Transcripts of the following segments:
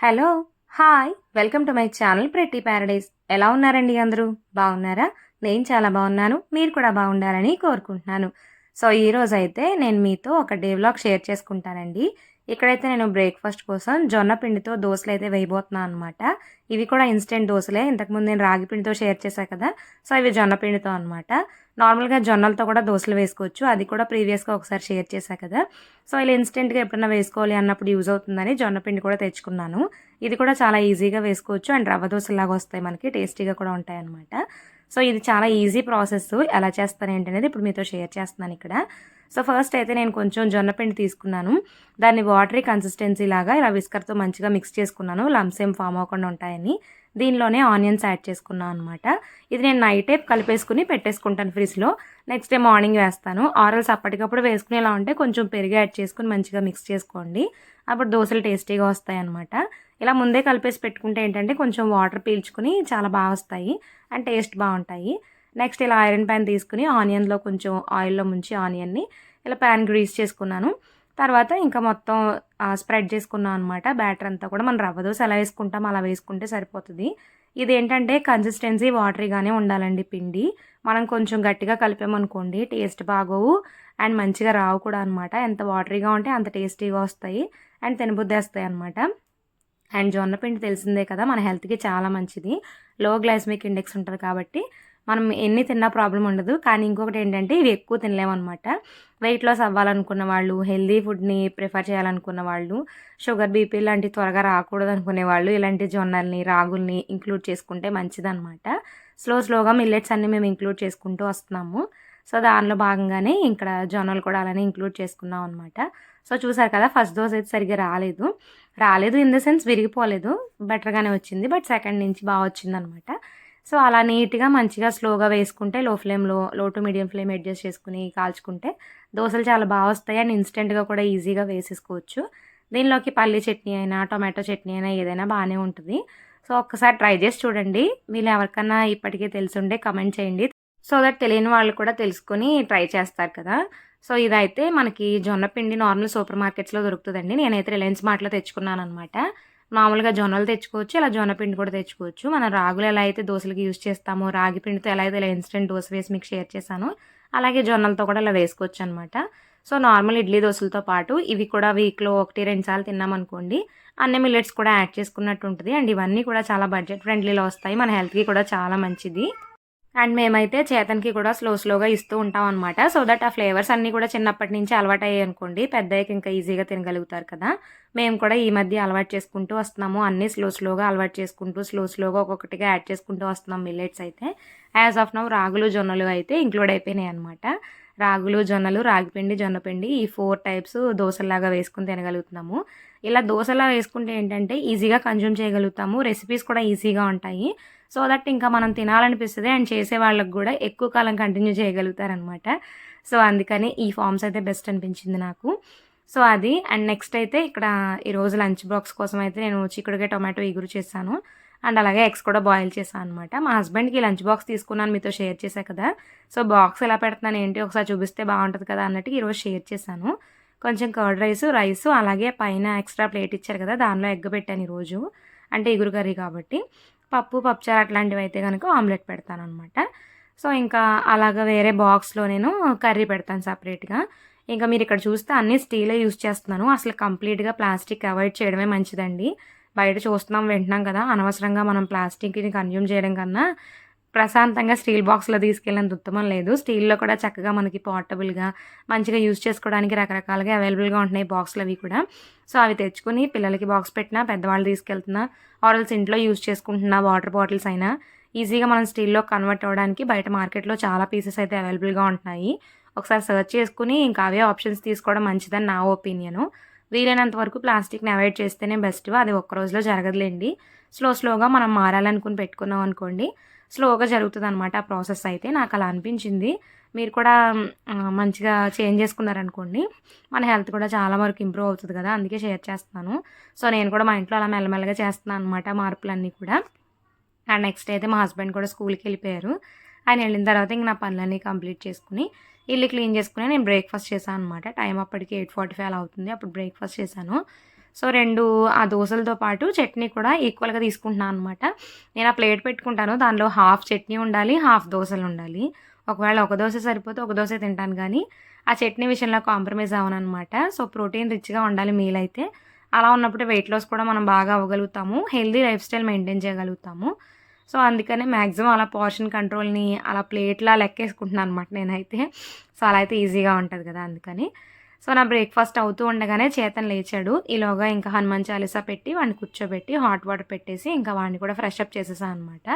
Hello hi welcome to my channel pretty paradise. ఎలా ఉన్నారండి అందరూ? బాగున్నారా? నేను చాలా బాగున్నాను. మీరు కూడా బాగుండాలని కోరుకుంటున్నాను. సో ఈరోజు అయితే నేను మీతో ఒక డే వ్లాగ్ షేర్ చేసుకుంటానండి. ఇక్కడైతే నేను బ్రేక్ఫాస్ట్ కోసం జొన్న పిండితో దోశలు అయితే వేయబోతున్నాను అనమాట ఇవి కూడా ఇన్స్టెంట్ దోశలే. ఇంతకుముందు నేను రాగి పిండితో షేర్ చేశాను కదా. సో ఇవి జొన్న పిండితో అనమాట నార్మల్గా జొన్నలతో కూడా దోశలు వేసుకోవచ్చు. అది కూడా ప్రీవియస్గా ఒకసారి షేర్ చేశాను కదా. సో ఇలా ఇన్స్టెంట్గా ఎప్పుడైనా వేసుకోవాలి అన్నప్పుడు యూజ్ అవుతుందని జొన్న పిండి కూడా తెచ్చుకున్నాను. ఇది కూడా చాలా ఈజీగా వేసుకోవచ్చు. అండ్ రవ్వ దోశలాగా వస్తాయి మనకి. టేస్టీగా కూడా ఉంటాయి అనమాట సో ఇది చాలా ఈజీ ప్రాసెస్ ఎలా చేస్తాను ఏంటనేది ఇప్పుడు మీతో షేర్ చేస్తున్నాను ఇక్కడ. సో ఫస్ట్ అయితే నేను కొంచెం జొన్న పిండి తీసుకున్నాను. దాన్ని వాటరీ కన్సిస్టెన్సీ లాగా ఇలా విస్కర్తో మంచిగా మిక్స్ చేసుకున్నాను. లమ్స్ ఏం ఫామ్ అవ్వకుండా ఉంటాయని. దీనిలోనే ఆనియన్స్ యాడ్ చేసుకున్నాను అనమాట ఇది నేను నైటే కలిపేసుకుని పెట్టేసుకుంటాను ఫ్రిడ్జ్లో నెక్స్ట్ డే మార్నింగ్ వేస్తాను. ఆరల్స్ అప్పటికప్పుడు వేసుకునేలా ఉంటే కొంచెం పెరుగు యాడ్ చేసుకుని మంచిగా మిక్స్ చేసుకోండి. అప్పుడు దోశలు టేస్టీగా వస్తాయి అనమాట ఇలా ముందే కలిపేసి పెట్టుకుంటే ఏంటంటే కొంచెం వాటర్ పీల్చుకుని చాలా బాగా వస్తాయి అండ్ టేస్ట్ బాగుంటాయి. నెక్స్ట్ ఇలా ఐరన్ ప్యాన్ తీసుకుని ఆనియన్లో కొంచెం ఆయిల్లో ముంచి ఆనియన్ని ఇలా ప్యాన్ గ్రీస్ చేసుకున్నాను. తర్వాత ఇంకా మొత్తం స్ప్రెడ్ చేసుకున్నాం అనమాట బ్యాటర్ అంతా కూడా మనం రవ్వ దోశ ఎలా వేసుకుంటాం అలా వేసుకుంటే సరిపోతుంది. ఇది ఏంటంటే కన్సిస్టెన్సీ వాటరీగానే ఉండాలండి పిండి. మనం కొంచెం గట్టిగా కలిపామనుకోండి టేస్ట్ బాగోవు అండ్ మంచిగా రావు కూడా అనమాట ఎంత వాటరీగా ఉంటే అంత టేస్టీగా వస్తాయి అండ్ తినబుద్ధి వస్తాయి అనమాట అండ్ జొన్న పిండి తెలిసిందే కదా మన హెల్త్కి చాలా మంచిది. లో గ్లాస్మిక్ ఇండెక్స్ ఉంటుంది కాబట్టి మనం ఎన్ని తిన్నా ప్రాబ్లం ఉండదు. కానీ ఇంకొకటి ఏంటంటే ఇవి ఎక్కువ తినలేమన్నమాట వెయిట్ లాస్ అవ్వాలనుకున్న వాళ్ళు హెల్దీ ఫుడ్ని ప్రిఫర్ చేయాలనుకున్న వాళ్ళు షుగర్ బీపీ లాంటి త్వరగా రాకూడదు అనుకునే వాళ్ళు ఇలాంటి జొన్నల్ని రాగుల్ని ఇంక్లూడ్ చేసుకుంటే మంచిదన్నమాట. స్లో స్లోగా మిల్లెట్స్ అన్నీ మేము ఇంక్లూడ్ చేసుకుంటూ వస్తున్నాము. సో దానిలో భాగంగానే ఇక్కడ జొన్నలు కూడా అలానే ఇంక్లూడ్ చేసుకున్నాం అనమాట సో చూసారు కదా ఫస్ట్ డోస్ అయితే సరిగ్గా రాలేదు. రాలేదు ఇన్ ద సెన్స్ విరిగిపోలేదు బెటర్గానే వచ్చింది బట్ సెకండ్ నుంచి బాగా వచ్చిందనమాట. సో అలా నీట్గా మంచిగా స్లోగా వేసుకుంటే లో ఫ్లేమ్లో లో టు మీడియం ఫ్లేమ్ అడ్జస్ట్ చేసుకుని కాల్చుకుంటే దోశలు చాలా బాగా వస్తాయి అండ్ ఇన్స్టెంట్గా కూడా ఈజీగా వేసేసుకోవచ్చు. దీనిలోకి పల్లి చట్నీ అయినా టొమాటో చట్నీ అయినా ఏదైనా బాగానే ఉంటుంది. సో ఒక్కసారి ట్రై చేసి చూడండి. వీళ్ళు ఎవరికన్నా ఇప్పటికే ఉండే కమెంట్ చేయండి. సో దట్ తెలియని వాళ్ళు కూడా తెలుసుకొని ట్రై చేస్తారు కదా. సో ఇదైతే మనకి జొన్నపిండి నార్మల్ సూపర్ మార్కెట్స్లో దొరుకుతుందండి. నేనైతే రిలయన్స్ మార్ట్లో తెచ్చుకున్నాను అనమాట మామూలుగా జొన్నలు తెచ్చుకోవచ్చు ఇలా జొన్న పిండి కూడా తెచ్చుకోవచ్చు. మనం రాగులు ఎలా అయితే దోశలకి యూజ్ చేస్తామో రాగి పిండితో ఎలా అయితే ఇలా ఇన్స్టెంట్ దోశ వేసి మీకు షేర్ చేశాను అలాగే జొన్నలతో కూడా ఇలా వేసుకోవచ్చు అనమాట సో నార్మల్ ఇడ్లీ దోశలతో పాటు ఇవి కూడా వీక్లో ఒకటి రెండు సార్లు తిన్నామనుకోండి అన్ని మిల్లెట్స్ కూడా యాడ్ చేసుకున్నట్టు ఉంటుంది. అండ్ ఇవన్నీ కూడా చాలా బడ్జెట్ ఫ్రెండ్లీలో వస్తాయి. మన హెల్త్కి కూడా చాలా మంచిది. అండ్ మేమైతే చేతన్కి కూడా స్లో స్లోగా ఇస్తూ ఉంటాం అనమాట సో దట్ ఆ ఫ్లేవర్స్ అన్నీ కూడా చిన్నప్పటి నుంచి అలవాటు అయ్యాయి అనుకోండి పెద్దయ్యకి ఇంకా ఈజీగా తినగలుగుతారు కదా. మేము కూడా ఈ మధ్య అలవాటు చేసుకుంటూ వస్తున్నాము. అన్నీ స్లో స్లోగా అలవాటు చేసుకుంటూ స్లో స్లోగా ఒక్కొక్కటిగా యాడ్ చేసుకుంటూ వస్తున్నాం మిల్లెట్స్ అయితే. యాజ్ ఆఫ్ నవ్ రాగులు జొన్నలు అయితే ఇంక్లూడ్ అయిపోయినాయి అనమాట రాగులు జొన్నలు రాగిపిండి జొన్నపిండి ఈ ఫోర్ టైప్స్ దోశలాగా వేసుకుని తినగలుగుతున్నాము. ఇలా దోశలా వేసుకుంటే ఏంటంటే ఈజీగా కన్జ్యూమ్ చేయగలుగుతాము. రెసిపీస్ కూడా ఈజీగా ఉంటాయి. సో దట్ ఇంకా మనం తినాలనిపిస్తుంది అండ్ చేసే వాళ్ళకి కూడా ఎక్కువ కాలం కంటిన్యూ చేయగలుగుతారనమాట. సో అందుకని ఈ ఫామ్స్ అయితే బెస్ట్ అనిపించింది నాకు. సో అది అండ్ నెక్స్ట్ అయితే ఇక్కడ ఈరోజు లంచ్ బాక్స్ కోసం అయితే నేను చిక్కుడుగా టొమాటో ఇగురు చేశాను అండ్ అలాగే ఎగ్స్ కూడా బాయిల్ చేశాను అనమాట మా హస్బెండ్కి లంచ్ బాక్స్ తీసుకున్నాను మీతో షేర్ చేశా కదా. సో బాక్స్ ఎలా పెడుతున్నాను ఏంటి ఒకసారి చూపిస్తే బాగుంటుంది కదా అన్నట్టు ఈరోజు షేర్ చేశాను. కొంచెం కర్డ్ రైస్ రైస్ అలాగే పైన ఎక్స్ట్రా ప్లేట్ ఇచ్చారు కదా దానిలో ఎగ్ పెట్టాను ఈరోజు అంటే ఇగురు కర్రీ కాబట్టి. పప్పు పప్పుచారు అట్లాంటివి అయితే కనుక ఆమ్లెట్ పెడతాను అనమాట సో ఇంకా అలాగ వేరే బాక్స్లో నేను కర్రీ పెడతాను సపరేట్గా. ఇంకా మీరు ఇక్కడ చూస్తే అన్ని స్టీలే యూస్ చేస్తున్నాను. అసలు కంప్లీట్గా ప్లాస్టిక్ అవాయిడ్ చేయడమే మంచిదండి. బయట చూస్తున్నాం వింటున్నాం కదా అనవసరంగా మనం ప్లాస్టిక్ని కన్జ్యూమ్ చేయడం కన్నా ప్రశాంతంగా స్టీల్ బాక్స్లో తీసుకెళ్ళినంత ఉత్తమం లేదు. స్టీల్లో కూడా చక్కగా మనకి పోర్టబుల్గా మంచిగా యూజ్ చేసుకోవడానికి రకరకాలుగా అవైలబుల్గా ఉంటున్నాయి బాక్స్లు అవి కూడా. సో అవి తెచ్చుకుని పిల్లలకి బాక్స్ పెట్టినా పెద్దవాళ్ళు తీసుకెళ్తున్నా ఆరల్స్ ఇంట్లో యూజ్ చేసుకుంటున్నా వాటర్ బాటిల్స్ అయినా ఈజీగా మనం స్టీల్లో కన్వర్ట్ అవ్వడానికి బయట మార్కెట్లో చాలా పీసెస్ అయితే అవైలబుల్గా ఉంటున్నాయి. ఒకసారి సెర్చ్ చేసుకుని ఇంకా అవే ఆప్షన్స్ తీసుకోవడం మంచిదని నా ఒపీనియను. వీలైనంత వరకు ప్లాస్టిక్ని అవాయిడ్ చేస్తేనే బెస్ట్ అది ఒక్క రోజులో జరగదులేండి. స్లో స్లోగా మనం మారాలనుకుని పెట్టుకున్నాం అనుకోండి స్లోగా జరుగుతుంది అనమాట ఆ ప్రాసెస్ అయితే. నాకు అలా అనిపించింది. మీరు కూడా మంచిగా చేంజ్ చేసుకున్నారనుకోండి మన హెల్త్ కూడా చాలా వరకు ఇంప్రూవ్ అవుతుంది కదా అందుకే షేర్ చేస్తున్నాను. సో నేను కూడా మా ఇంట్లో అలా మెల్లమెల్లగా చేస్తున్నాను అనమాట మార్పులన్నీ కూడా. అండ్ నెక్స్ట్ అయితే మా హస్బెండ్ కూడా స్కూల్కి వెళ్ళిపోయారు. ఆయన వెళ్ళిన తర్వాత ఇంక నా పనులన్నీ కంప్లీట్ చేసుకుని ఇల్లు క్లీన్ చేసుకుని నేను బ్రేక్ఫాస్ట్ చేశాను అనమాట టైం అప్పటికి ఎయిట్ ఫార్టీ ఫైవ్ అవుతుంది. అప్పుడు బ్రేక్ఫాస్ట్ చేశాను. సో రెండు ఆ దోశలతో పాటు చట్నీ కూడా ఈక్వల్గా తీసుకుంటున్నాను అనమాట నేను ఆ ప్లేట్ పెట్టుకుంటాను. దానిలో హాఫ్ చట్నీ ఉండాలి హాఫ్ దోశలు ఉండాలి. ఒకవేళ ఒక దోశ సరిపోతే ఒక దోశ తింటాను కానీ ఆ చట్నీ విషయంలో కాంప్రమైజ్ అవ్వను అనమాట సో ప్రోటీన్ రిచ్గా ఉండాలి మీల్ అయితే అలా ఉన్నప్పుడు వెయిట్ లాస్ కూడా మనం బాగా అవ్వగలుగుతాము. హెల్దీ లైఫ్ స్టైల్ మెయింటైన్ చేయగలుగుతాము. సో అందుకనే మ్యాక్సిమం అలా పోర్షన్ కంట్రోల్ని అలా ప్లేట్లా లెక్కేసుకుంటున్నాను అనమాట నేనైతే. సో అలా అయితే ఈజీగా ఉంటుంది కదా అందుకని. సో నా బ్రేక్ఫాస్ట్ అవుతూ ఉండగానే చేతన్ లేచాడు. ఈలోగా ఇంకా హనుమాన్ చాలీసా పెట్టి వాడిని కూర్చోబెట్టి హాట్ వాటర్ పెట్టేసి ఇంకా వాడిని కూడా ఫ్రెష్ అప్ చేసేసాను అనమాట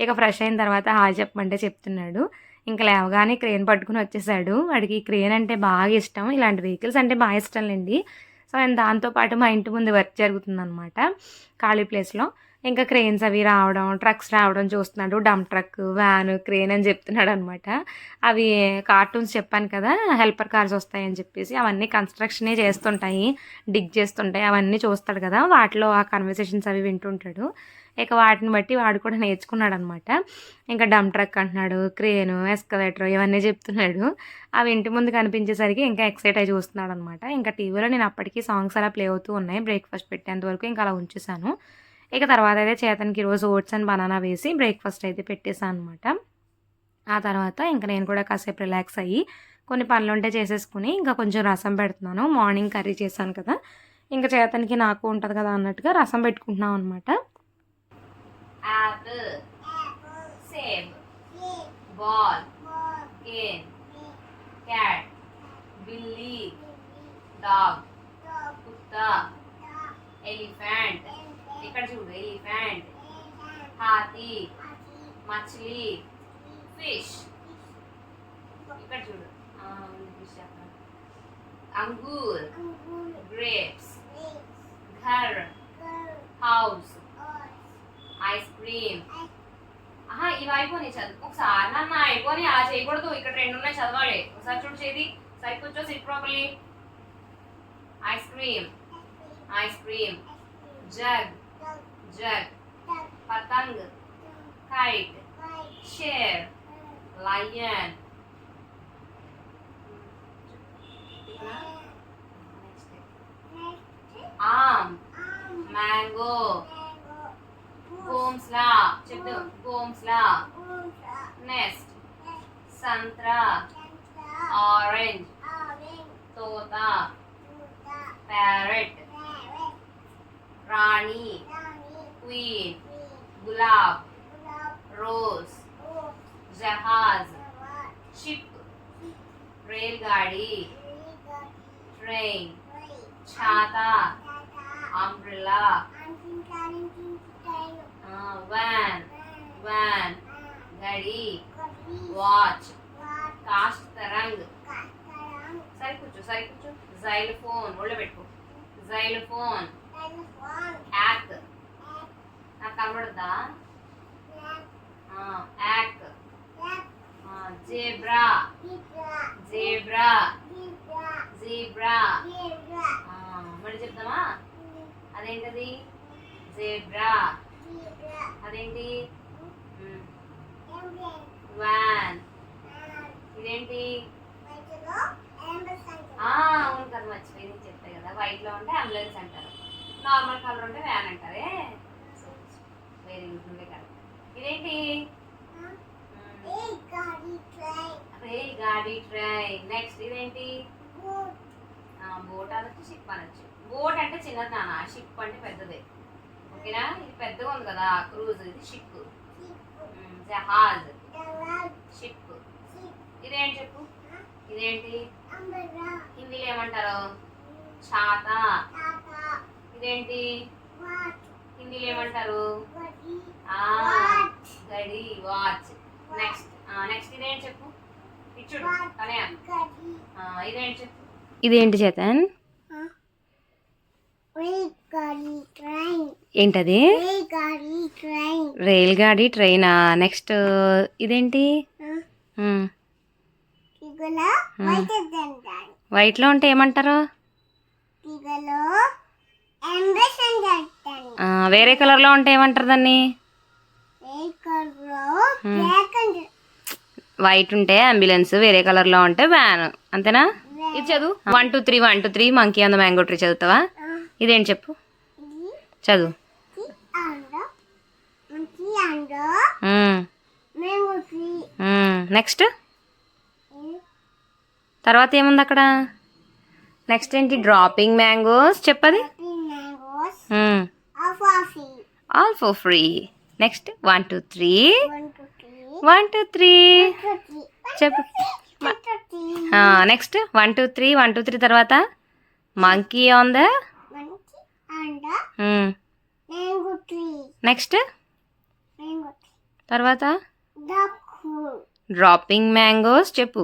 ఇక ఫ్రెష్ అయిన తర్వాత హాయ్ చెప్పమంటే చెప్తున్నాడు. ఇంకా లేవగానే క్రేన్ పట్టుకుని వచ్చేసాడు. వాడికి క్రేన్ అంటే బాగా ఇష్టం. ఇలాంటి వెహికల్స్ అంటే బాగా ఇష్టం లేండి. సో అండ్ దాంతోపాటు మా ఇంటి ముందు వర్క్ జరుగుతుందన్నమాట ఖాళీ ప్లేస్లో. ఇంకా క్రేన్స్ అవి రావడం ట్రక్స్ రావడం చూస్తున్నాడు. డమ్ ట్రక్ వ్యాన్ క్రేన్ అని చెప్తున్నాడు అనమాట అవి కార్టూన్స్ చెప్పాను కదా హెల్పర్ కార్స్ వస్తాయని చెప్పేసి అవన్నీ కన్స్ట్రక్షనే చేస్తుంటాయి డిగ్ చేస్తుంటాయి అవన్నీ చూస్తాడు కదా. వాటిలో ఆ కన్వర్సేషన్స్ అవి వింటుంటాడు. ఇక వాటిని బట్టి వాడు కూడా నేర్చుకున్నాడు అనమాట ఇంకా డమ్ ట్రక్ అంటున్నాడు క్రేను ఎస్కలేటర్ ఇవన్నీ చెప్తున్నాడు. అవి ఇంటి ముందు కనిపించేసరికి ఇంకా ఎక్సైట్ అయి చూస్తున్నాడు అనమాట ఇంకా టీవీలో నేను అప్పటికీ సాంగ్స్ అలా ప్లే అవుతూ ఉన్నాయి. బ్రేక్ఫాస్ట్ పెట్టేంత వరకు ఇంకా అలా ఉంచేసాను ఇక తర్వాత అయితే చేతనికి ఈరోజు ఓట్స్ అండ్ బనానా వేసి బ్రేక్ఫాస్ట్ అయితే పెట్టేశాను అనమాట ఆ తర్వాత ఇంకా నేను కూడా కాసేపు రిలాక్స్ అయ్యి కొన్ని పనులు ఉంటే చేసేసుకుని ఇంకా కొంచెం రసం పెడుతున్నాను. మార్నింగ్ కర్రీ చేశాను కదా. ఇంకా చేతనికి నాకు ఉంటుంది కదా అన్నట్టుగా రసం పెట్టుకుంటున్నాం అనమాట యాపిల్ సేబ్ బాల్ కేన్ క్యాట్ బిల్లీ డాగ్ కుత్తా ఎలిఫెంట్ ఇక్కడ చూడు ఎలిఫెంట్ హాతీ మచిలీ ఫిష్ ఇక్కడ చూడు ఆ, ఉంది fish అక్కడ. అంగూర్ గ్రేప్స్ ఘర్ హౌస్ ఐస్ క్రీమ్ ఆహా ఇవి అయిపోయినాయి చదువు ఒకసారి నన్ను అయిపోయి ఆ చేయకూడదు. ఇక్కడ రెండు ఉన్నాయి చదవాలి. ఒకసారి చూడు చేది. సరి కూర్చో sit properly ice cream ice cream jug jug పతంగ్ kite షేర్ లయన్ ఆమ్ మ్యాంగో గోమ్స్లా చెప్తా గోమ్స్లా నెక్స్ట్ संतरा ऑरेंज तोता पैरट रानी क्वीन गुलाब रोज जहाज़ शिप रेलगाड़ी ट्रेन छाता अम्ब्रेला वैन वैन घड़ी వాచ్ కాస్ట్ తరంగ్ సరి కూర్చో సరే కూర్చో. జైల్ ఫోన్ ఒళ్ళో పెట్టుకో. జైల్ ఫోన్ యాక్ నాకు కనబడుద్దా? యాక్ జేబ్రా జేబ్రా జీబ్రా మళ్ళీ చెప్తామా? అదేంటది? జేబ్రా అదేంటి? Hmm. వ్యాన్ ఇదేంటి? అవును కదా మర్చిపోయింది చెప్తా కదా వైట్లో ఉంటే అంబులెన్స్ అంటారు. నార్మల్ కలర్ ఉంటే వ్యాన్ అంటారే? వెరీ గుడ్ ఉండే కదా ఇదేంటి? రైల్ గాడి ట్రైన్ నెక్స్ట్ ఇదేంటి? బోట్ అనొచ్చు షిప్ అనొచ్చు. బోట్ అంటే చిన్నది నాన్న షిప్ అంటే పెద్దదే. ఓకేనా ఇది పెద్దగా ఉంది కదా క్రూజ్ ఇది షిప్ జహాజ్. షిప్. ఇదేంటి చెప్పు? ఇదేంటి? హిందీలో ఏమంటారు? ఛాత ఇదేంటి? హిందీలో ఏమంటారు? ఆ, గడి వాచ్. నెక్స్ట్. నెక్స్ట్ ఇదేంటి చెప్పు? ఇచ్చుడు తనయా ఆ, ఇదేంటి చెప్పు? ఇదేంటి చేతన్? ఏంటది? రైల్ గాడి ట్రైనా? నెక్స్ట్ ఇదేంటి? వైట్లో ఉంటే ఏమంటారు? వేరే కలర్లో ఉంటే ఏమంటారు దాన్ని? వైట్ ఉంటే అంబులెన్స్ వేరే కలర్లో ఉంటే వ్యాన్. అంతేనా? ఇది చదువు. One two three one two three monkey on the mango tree చదువుతావా? ఇదేంటి చెప్పు. చదువు. నెక్స్ట్? తర్వాత ఏముంది అక్కడ? నెక్స్ట్ ఏంటి? Dropping mangoes చెప్పది? All for. Free. Next one two three. One two three. చెప్పు. Next one two three one two three తర్వాత? Monkey on the next? తర్వాత? డ్రాపింగ్ మ్యాంగోస్ చెప్పు.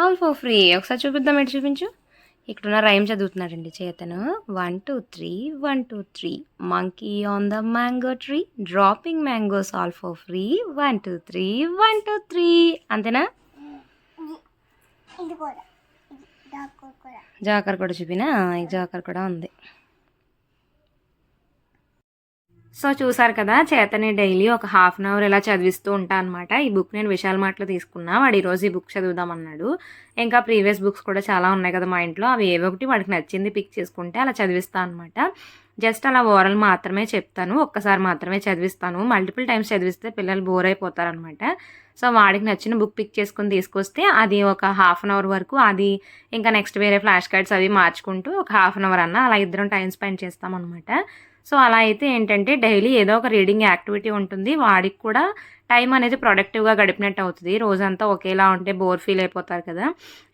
ఆల్ ఫర్ ఫ్రీ ఒకసారి చూపిద్దాం ఎటు చూపించు? ఇక్కడున్న రైమ్ చదువుతున్నాడండి చేతను. One two three one two three monkey on the mango tree dropping mangoes all for free one two three one two three అంతేనా? ఇది కూడా. జాకర్ కూడా చూపినా? ఈ జాకర్ కూడా ఉంది. సో చూసారు కదా చేతని డైలీ ఒక హాఫ్ అన్ అవర్ ఇలా చదివిస్తూ ఉంటా అనమాట ఈ బుక్ నేను విశాల్ మాటలో తీసుకున్నా వాడు ఈరోజు ఈ బుక్ చదువుదామన్నాడు ఇంకా ప్రీవియస్ బుక్స్ కూడా చాలా ఉన్నాయి కదా మా ఇంట్లో అవి ఏవో ఒకటి వాడికి నచ్చింది పిక్ చేసుకుంటే అలా చదివిస్తా అనమాట జస్ట్ అలా ఓరల్ మాత్రమే చెప్తాను ఒక్కసారి మాత్రమే చదివిస్తాను. మల్టిపుల్ టైమ్స్ చదివిస్తే పిల్లలు బోర్ అయిపోతారనమాట. సో వాడికి నచ్చిన బుక్ పిక్ చేసుకుని తీసుకొస్తే అది ఒక హాఫ్ అన్ అవర్ వరకు అది ఇంకా నెక్స్ట్ వేరే ఫ్లాష్ కార్డ్స్ అవి మార్చుకుంటూ ఒక హాఫ్ అన్ అవర్ అన్న అలా ఇద్దరం టైం స్పెండ్ చేస్తామన్నమాట సో అలా అయితే ఏంటంటే డైలీ ఏదో ఒక రీడింగ్ యాక్టివిటీ ఉంటుంది. వాడికి కూడా టైం అనేది ప్రొడక్టివ్గా గడిపినట్టు అవుతుంది. రోజంతా ఒకేలా ఉంటే బోర్ ఫీల్ అయిపోతారు కదా.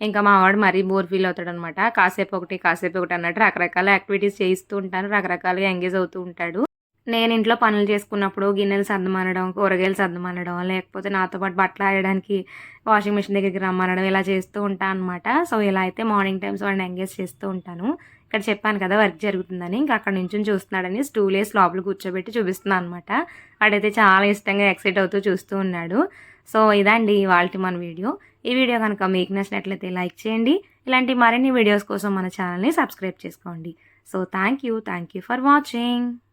ఇంకా మా వాడు మరీ బోర్ ఫీల్ అవుతాడు అనమాట కాసేపు ఒకటి కాసేపు ఒకటి అన్నట్టు రకరకాల యాక్టివిటీస్ చేయిస్తూ ఉంటాను. రకరకాలుగా ఎంగేజ్ అవుతూ ఉంటాడు. నేను ఇంట్లో పనులు చేసుకున్నప్పుడు గిన్నెలు సర్దమనడం కూరగాయలు సర్దమనడం లేకపోతే నాతో పాటు బట్టలు ఆడడానికి వాషింగ్ మిషన్ దగ్గరికి రమ్మనడం ఇలా చేస్తూ ఉంటాను అనమాట సో ఇలా అయితే మార్నింగ్ టైమ్స్ వాడిని ఎంగేజ్ చేస్తూ ఉంటాను. ఇక్కడ చెప్పాను కదా వర్క్ జరుగుతుందని ఇంకా అక్కడ నుంచి చూస్తున్నాడని స్టూల్ వేసి లోపల కూర్చోబెట్టి చూపిస్తున్నాను అనమాట వాడైతే చాలా ఇష్టంగా ఎక్సైట్ అవుతూ చూస్తూ ఉన్నాడు. సో ఇదండి ఇవాళ మన వీడియో. ఈ వీడియో కనుక మీకు నచ్చినట్లయితే లైక్ చేయండి. ఇలాంటి మరిన్ని వీడియోస్ కోసం మన ఛానల్ని సబ్స్క్రైబ్ చేసుకోండి. So thank you thank you for watching